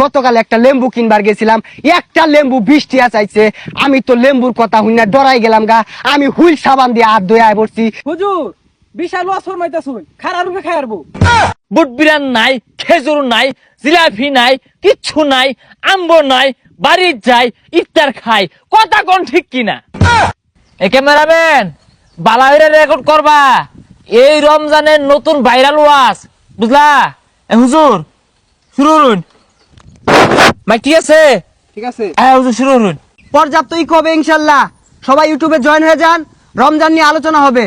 গতকাল একটা লেম্বু কিনবার গেছিলাম একটা লেম্বু বিশ টিয়া চাইছে আমি তো লেম্বুর কথা হই না ডরাই গেলাম গা আমি হুইল সাবান দিয়ে হাত ধুয়ে আয় পড়ছি। হুজুর বিশাল ওয়াজ ফরমাইতাছুন খারা রূপে খায়ারবো বুট বিরান নাই খেজুর নাই জিলাপি নাই কিচ্ছু নাই আম্ব নাই বাড়ির যাই ইফতার খাই কথা কোন ঠিক কিনা? এ ক্যামেরাম্যান বালাইরে রেকর্ড করবা। এই রমজানের নতুন ভাইরাল ওয়াজ বুঝলা? এ হুজুর শুরু করুন। ভাই ঠিক আছে? ঠিক আছে। হ্যাঁ হুজুর শুরু করুন পর্যাপ্ত ইক হবে ইনশাল্লাহ। সবাই ইউটিউবে জয়েন হয়ে যান। রমজান নিয়ে আলোচনা হবে।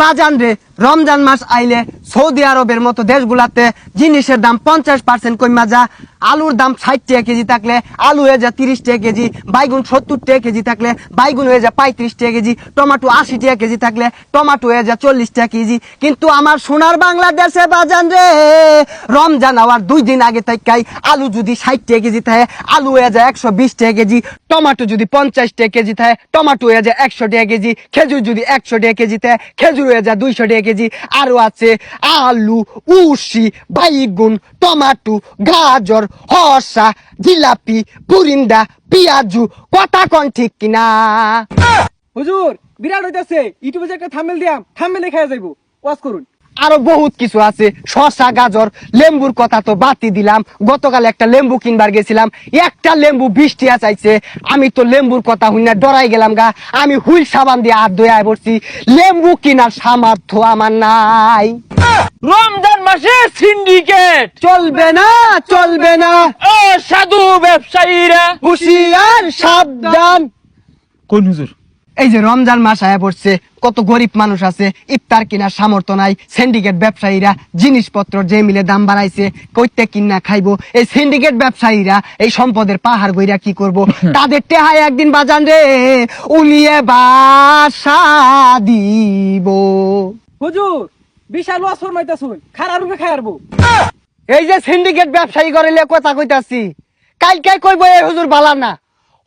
বাজান রে রমজান মাস আইলে সৌদি আরবের মতো দেশগুলাতে জিনিসের দাম পঞ্চাশ পার্সেন্ট কমা যা, আলুর দাম ষাট টাকা কেজি থাকলে আলু হয়ে যায় তিরিশ টাকা কেজি, বাইগুন সত্তর টাকা কেজি থাকলে বাইগুন হয়ে যা পঁয়ত্রিশ টাকা কেজি, টমাটো আশি টাকা কেজি থাকলে টমাটো হয়ে যায় চল্লিশ টাকা কেজি। কিন্তু আমার সোনার বাংলাদেশে বাজান রে, রমজান হওয়ার দুই দিন আগে তাই আলু যদি ষাট টাকা কেজি থাকে, আলু হয়ে যায় একশো বিশ টাকা কেজি, টমাটো যদি পঞ্চাশ টাকা কেজি থাকে, টমাটো হয়ে যায় একশো টাকা কেজি, খেজুর যদি একশো টাকা কেজি থাকে, খেজুর হয়ে যায় দুইশো টাকা কেজি। আরও আছে আলু উসি বাইগুন, টমাটো, গাজর হসা জিলাপি, পুরিন্দা, পিয়াজু। কথা কন ঠিক কিনা? হুজুর, বিরাট হইতাছে। ইউটিউবে একটা থামেল দিয়াম থামেলে খাওয়া যাইব। ওয়াজ করুন। আরও বহুত কিছু আছে। শসা গাজর লেম্বুর কথা তো বাতি দিলাম। গতকাল একটা লেম্বু কিনবার গেছিলাম। একটা লেম্বু বৃষ্টি চাইছে আমি তো লেম্বুর কথা না ডরাই গেলাম গা। আমি হুইল সাবান দিয়ে হাত ধুয়ে আয় পড়ছি। লেম্বু কেনার সামর্থ্য আমার নাই। রমজান মাসে সিন্ডিকেট। চলবে না চলবে না। ও সাধু ব্যবসায়ীরা। হুশিয়ার সাবধান। কোন হুজুর? এই যে রমজান মাস আয়া পড়ছে কত গরিব মানুষ আছে ইফতার কেনার সামর্থ্য নাই সিন্ডিকেট ব্যবসায়ীরা জিনিসপত্র যে মিলে দাম বাড়াইছে কইতে কিনা খাইবো। এই সিন্ডিকেট ব্যবসায়ীরা এই সম্পদের পাহাড় গইরা কি করব? তাদের টেহাই একদিন বাজান রে উলিয়ে বাসা দিব। হুজুর বিশাল ওয়াজ ফরমাইতাছুন খারা রূপে খায়ারবো এই যে সিন্ডিকেট ব্যবসায়ী করিলে কথা কইতাছি কালকে কইব এই হুজুর বালা না।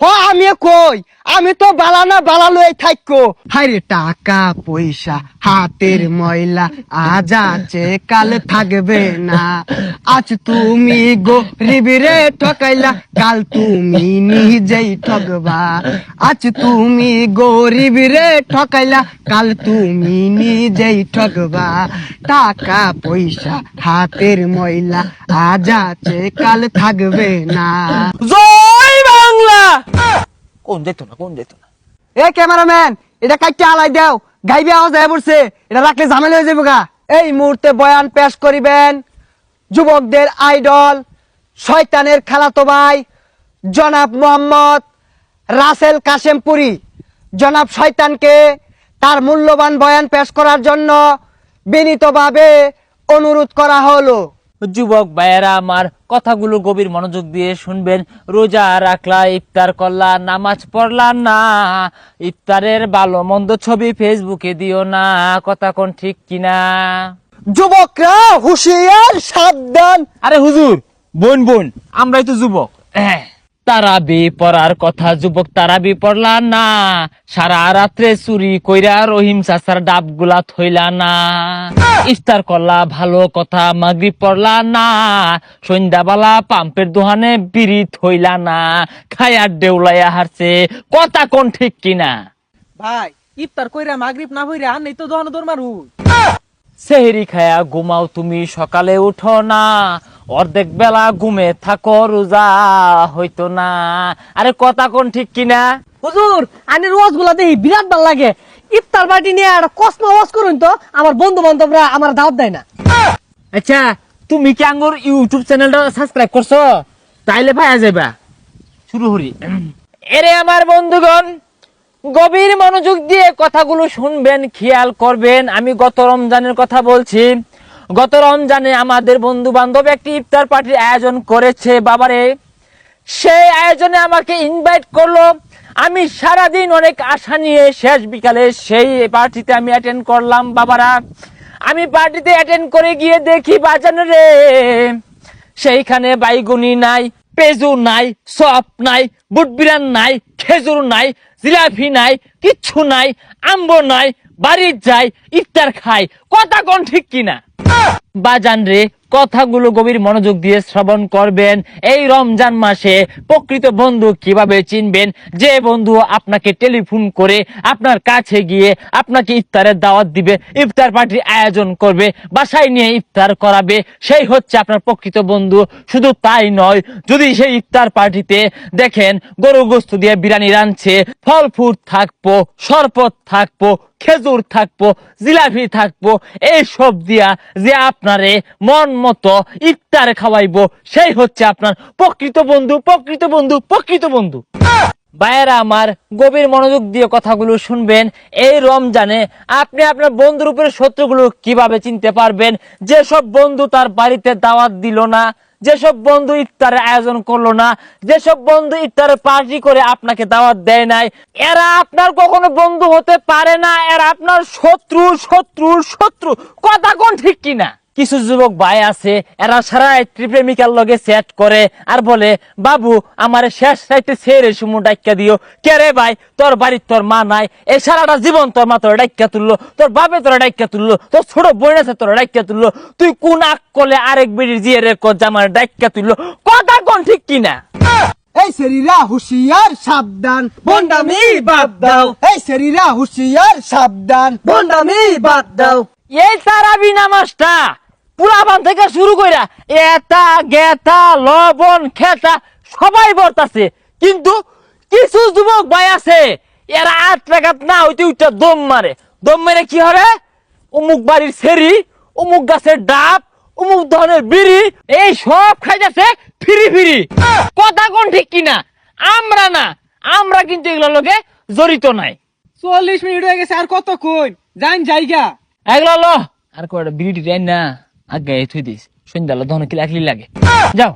হ আমি কই। আমি তো বালা না, বালা থাকো হাইরে টাকা, পয়সা, হাতের ময়লা, আজ আছে, কাল থাকবে না। আজ তুমি গরিব রে ঠকাইলা, কাল তুমি নিজেই ঠকবা। আজ তুমি গরিব রে ঠকাইলা, কাল তুমি নিজেই ঠকবা। টাকা, পয়সা, হাতের ময়লা, আজ আছে, কাল থাকবে না। জয় বাংলা। কোন যেত না কোন যেত না। এ ক্যামেরাম্যান এটা কাইটে আলাই দাও। গাইবে আওয়াজ হয়ে পড়ছে এটা রাখলে ঝামেলা হয়ে যাবে গা। এই মুহূর্তে বয়ান পেশ করিবেন যুবকদের আইডল শয়তানের খালাতো ভাই জনাব মোহাম্মদ রাসেল কাশেমপুরি জনাব শয়তানকে তার মূল্যবান বয়ান পেশ করার জন্য বিনীতভাবে অনুরোধ করা হলো। যুবক ভাইয়েরা আমার কথাগুলো গভীর মনোযোগ দিয়ে শুনবেন। রোজা রাখলা ইফতার করলা নামাজ পড়লা না। ইফতারের ভালো মন্দ ছবি ফেসবুকে দিও না কথা কোন ঠিক কিনা? যুবকরা হুশিয়ার সাবধান। আরে হুজুর বোন বোন আমরাই তো যুবক। তারাবি পড়ার কথা যুবক তারাবি পড়লা না। সারা রাত্রে চুরি কইরা রহিম চাচার ডাবগুলা থইলা না। ইফতার করলা ভালো কথা মাগরি পড়লা না। সন্ধ্যাবেলা পাম্পের দোহানে বিড়ি থইলা না। খায়ার দেউলাইয়া হারছে কথা কোন ঠিক কিনা? ভাই ইফতার কইরা মাগরিব না হইরা নেই তো দহন দর মারু সেহেরি খায়া ঘুমাও তুমি সকালে উঠো না। অর্ধেক বেলা ঘুমে থাকো রোজা হইতো না। আরে কথা কোন ঠিক কিনা? হুজুর আনি রোজগুলা দেখি বিরাট ভালো লাগে। ইফতার পার্টি নিয়ে একটা কসমা ওয়াজ করুন তো আমার বন্ধু বান্ধবরা আমার দাওয়াত দেয় না। আচ্ছা তুমি কি আঙ্গুর ইউটিউব চ্যানেলটা সাবস্ক্রাইব করছ? তাইলে পাওয়া যাবা শুরু করি। এরে আমার বন্ধুগণ গভীর মনোযোগ দিয়ে কথাগুলো শুনবেন খেয়াল করবেন। আমি গত রমজানের কথা বলছি। গত রমজানে আমাদের বন্ধু বান্ধব একটি ইফতার পার্টির আয়োজন করেছে। বাবারে, সেই আয়োজনে আমাকে ইনভাইট করল। আমি সারাদিন অনেক আশা নিয়ে শেষ বিকালে সেই পার্টিতে আমি অ্যাটেন্ড করলাম। বাবারা, আমি পার্টিতে অ্যাটেন্ড করে গিয়ে দেখি বাজানো রে, সেইখানে বাইগুনি নাই, পেজু নাই সপ নাই বুটবিরান নাই, খেজুর নাই, জিলাপি নাই, কিচ্ছু নাই, আম্ব নাই, বাড়ির যাই, ইফতার খাই। কথা কোন ঠিক কিনা? বাজান রে। কথাগুলো গভীর মনোযোগ দিয়ে শ্রবণ করবেন। এই রমজান মাসে প্রকৃত বন্ধু কীভাবে চিনবেন? যে বন্ধু আপনাকে টেলিফোন করে আপনার কাছে গিয়ে আপনাকে ইফতারের দাওয়াত দিবে, ইফতার পার্টির আয়োজন করবে, বাসায় নিয়ে ইফতার করাবে, সেই হচ্ছে আপনার প্রকৃত বন্ধু। শুধু তাই নয়, যদি সেই ইফতার পার্টিতে দেখেন গরু গোস্ত দিয়ে বিরিয়ানি রাঁধছে ফল ফুড থাকব, শরবত থাকব, খেজুর থাকব, জিলাপি থাকব, এইসব দিয়া যে আপনারে মন মতো ইফতার খাওয়াইবো, সেই হচ্ছে আপনার প্রকৃত বন্ধু প্রকৃত বন্ধু প্রকৃত বন্ধু। ভাইয়েরা আমার গভীর মনোযোগ দিয়ে কথাগুলো শুনবেন। এই রমজানে আপনি আপনার বন্ধুর উপরে শত্রুগুলো কীভাবে চিনতে পারবেন? যেসব বন্ধু তার বাড়িতে দাওয়াত দিল না, যেসব বন্ধু ইফতারের আয়োজন করল না, যেসব বন্ধু ইফতারের পার্টি করে আপনাকে দাওয়াত দেয় নাই, এরা আপনার কখনো বন্ধু হতে পারে না, এরা আপনার শত্রু শত্রু শত্রু। কথা কোন ঠিক কিনা? কিছু যুবক ভাই আছে এরা সারা রাত্রি প্রেমিকার লগে সেট করে আর বলে বাবু আমার শেষ রাইতে ছেড়ে সুমু ডাক্কা দিও। কে রে ভাই? তোর বাড়ির তোর মা নাই। এই সারাটা জীবন তোর মা তোর ডাক্কা তুললো। তোর বাপে তোর ডাক্কা তুললো। তোর ছোট বোন আছে তোর ডাক্কা তুললো। তুই কোন আক কলে আরেক বেড়ির জিয়ে রে জামার ডাক্কা তুললো? কথা কোন ঠিক কিনা এই শরীরা হুশিয়ার সাবধান। বন্ডামি বাদ দাও। এই শরীরা হুশিয়ার সাবধান। বন্ডামি বাদ দাও। এই সারা তারাবি নামাজটা পুরাবান থেকে শুরু কইরা এটা গেতা লবণ খেতা সবাই বর্তাছে। কিন্তু কিছু যুবক ভাই আছে এরা আট টাকাত না হইতে উঠটা দম মারে। দম মেরে কি হবে অমুক বাড়ির সেরি অমুক গাছের ডাব অমুক ধরনের বিড়ি এই সব খাইতেছে ফিরি ফিরি। কথা কোন ঠিক কিনা? আমরা না। আমরা কিন্তু এগুলোর লোকে জড়িত নাই। চল্লিশ মিনিট হয়ে গেছে আর কত কই যাইন জায়গা। এগুলো ল। আর কয়টা বিড়ি টাইন না। আগে থুই দিস। সন্ধ্যা ধন কি লাগলি লাগে। যাও।